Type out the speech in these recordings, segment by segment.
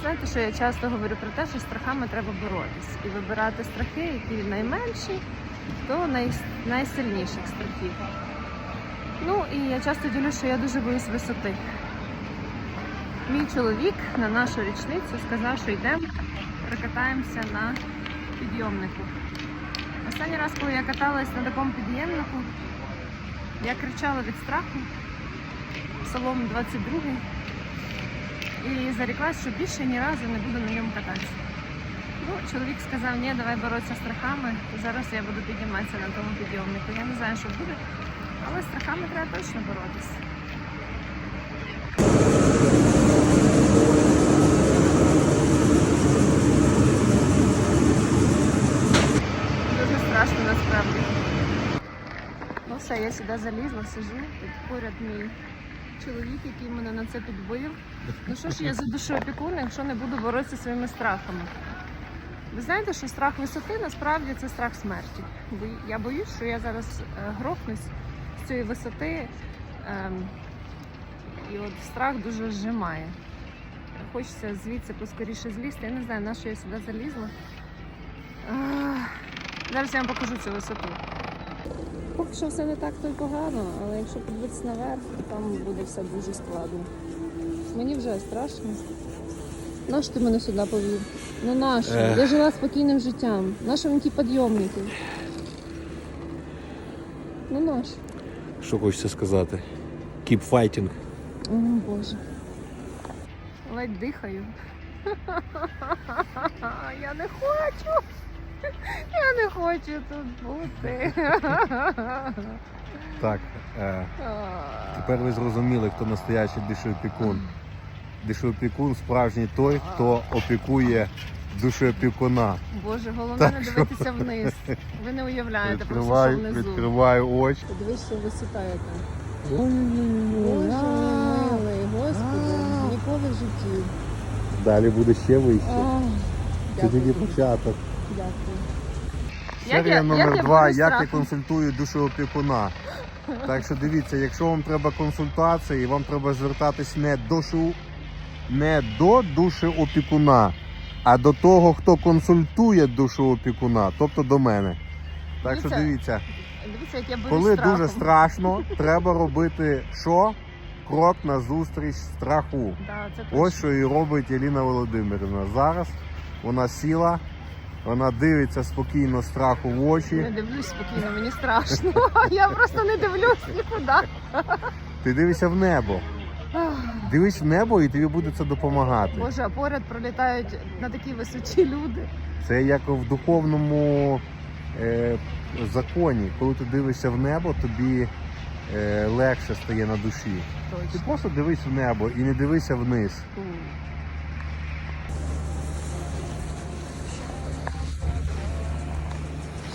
Знаєте, що я часто говорю про те, що страхами треба боротись і вибирати страхи, які найменші, до най... найсильніших страхів. Ну і я часто ділюсь, що я дуже боюсь висоти. Мій чоловік на нашу річницю сказав, що йдемо, прокатаємося на підйомнику. Останній раз, коли я каталась на такому підйомнику, я кричала від страху, Псалом 22 і заріклась, що більше ні разу не буду на ньому кататися. Ну, чоловік сказав, ні, давай боротися з страхами. Зараз я буду підніматися на тому підйомнику. Я не знаю, що буде, але з страхами треба точно боротися. Дуже страшно насправді. Ну все, я сюди залізла, сижу, тут поряд мій Чоловік, який мене на це підбив. Ну що ж я за душою опікун, якщо не буду боротися зі своїми страхами? Ви знаєте, що страх висоти насправді це страх смерті. Бо я боюсь, що я зараз е, грохнусь з цієї висоти, ем, і от страх дуже зжимає. Хочеться звідси поскоріше злізти. Я не знаю, на що я сюди залізла. Зараз я вам покажу цю висоту. Поки що все не так то й погано, але якщо подивитися наверх, то там буде все дуже складно. Мені вже страшно. Нащо ти мене сюди повів? Ну нащо? Я жила спокійним життям. Нащо мені ті підйомники? Ну нащо? Що хочеться сказати? Keep fighting. О, Боже. Ледь дихаю. Я не хочу. Я не хочу тут бути. Так, е, тепер ви зрозуміли, хто настоящий душеопікун. Душеопікун справжній той, хто опікує душеопікуна. Боже, головне Так не що- дивитися вниз. Ви не уявляєте просто, що Відкриваю, внизу. відкриваю очі. Подивись, що висота яка. Боже милий, господи, ніколи в житті. Далі буде ще вище. Це Дякую. тільки початок. Дякую. Серія я- номер як я два. Як я консультую душеопікуна. Так що дивіться, якщо вам треба консультації, вам треба звертатись не до шу... не до душеопікуна, а до того, хто консультує душеопікуна, тобто до мене. Так що Дивіться, дивіться, як я борюсь коли страхом. дуже страшно, треба робити що? Крок назустріч страху. Да, це точно. Ось що і робить Еліна Володимирівна. Зараз вона сіла, вона дивиться спокійно страху в очі. Не дивлюсь спокійно, мені страшно. Я просто не дивлюсь нікуди. Ти дивишся в небо. Дивись в небо і тобі буде це допомагати. Боже, а поряд пролітають на такій висоті люди. Це як в духовному е, законі. Коли ти дивишся в небо, тобі е, легше стає на душі. Ти просто дивись в небо і не дивися вниз.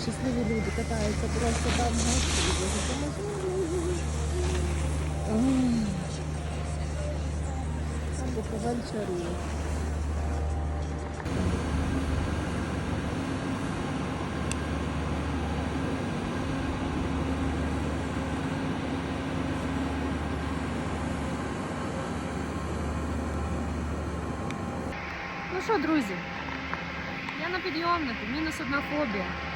Щасливі люди катаються просто там. Буковель чарує. Ну що, друзі, я на підйомнику, мінус одна фобія.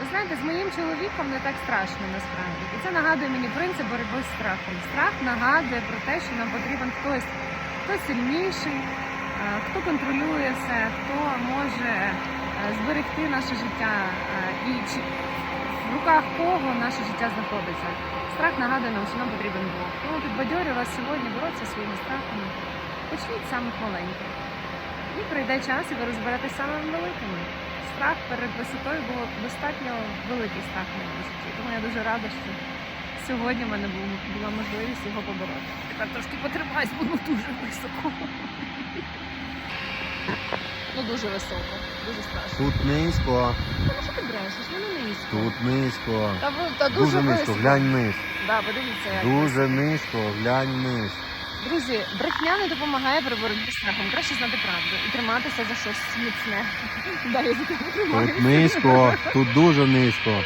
Ви знаєте, з моїм чоловіком не так страшно насправді. І це нагадує мені принцип боротьби з страхом. Страх нагадує про те, що нам потрібен хтось, хто сильніший, е, хто контролює все, хто може е, зберегти наше життя е, і в руках кого наше життя знаходиться. Страх нагадує нам, що нам потрібен Бог. Тому підбадьорюю вас сьогодні боротися своїми страхами. Почніть з самих маленьких. І прийде час, і ви з самими великими. Страх перед висотою було достатньо великий страх на висоті. Тому я дуже рада, що сьогодні в мене була можливість його побороти. Тепер трошки потримаюсь, буду дуже високо. Ну дуже високо, дуже страшно. Тут низько, Та ну що ти брешеш? Ну не низько. тут низько. Та, та дуже, Дуже низько, глянь вниз. Да, подивіться, як. Дуже низько, глянь вниз. Друзі, брехня не допомагає при боротьбі з страхом. Краще знати правду і триматися за щось міцне. Да, я за тебе тримаюся. Тут низько, тут дуже низько.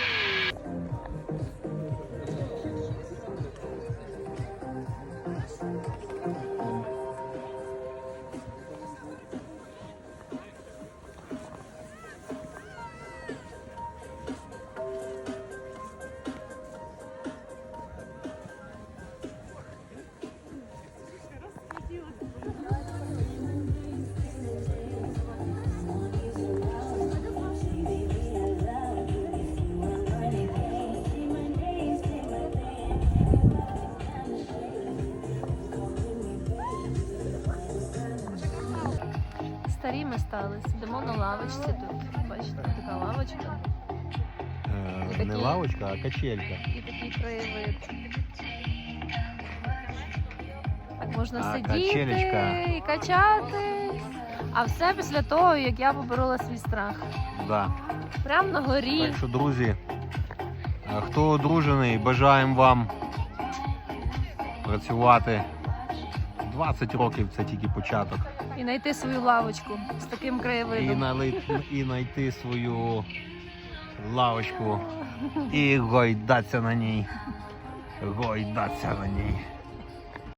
Старі ми стали. Сидимо на лавочці тут. Бачите, така лавочка Е, І Не такі- лавочка, а качелька. і такий краєвид. Так можна А, сидіти качелечка. і качатись. А все після того, як я поборола свій страх. Да. Прямо на горі. Так що, друзі, е, хто одружений, бажаємо вам працювати. 20 років це тільки початок. І знайти свою лавочку з таким І, краєвидом. налить, і знайти свою лавочку і гойдатися на ній. Гойдатися на ній.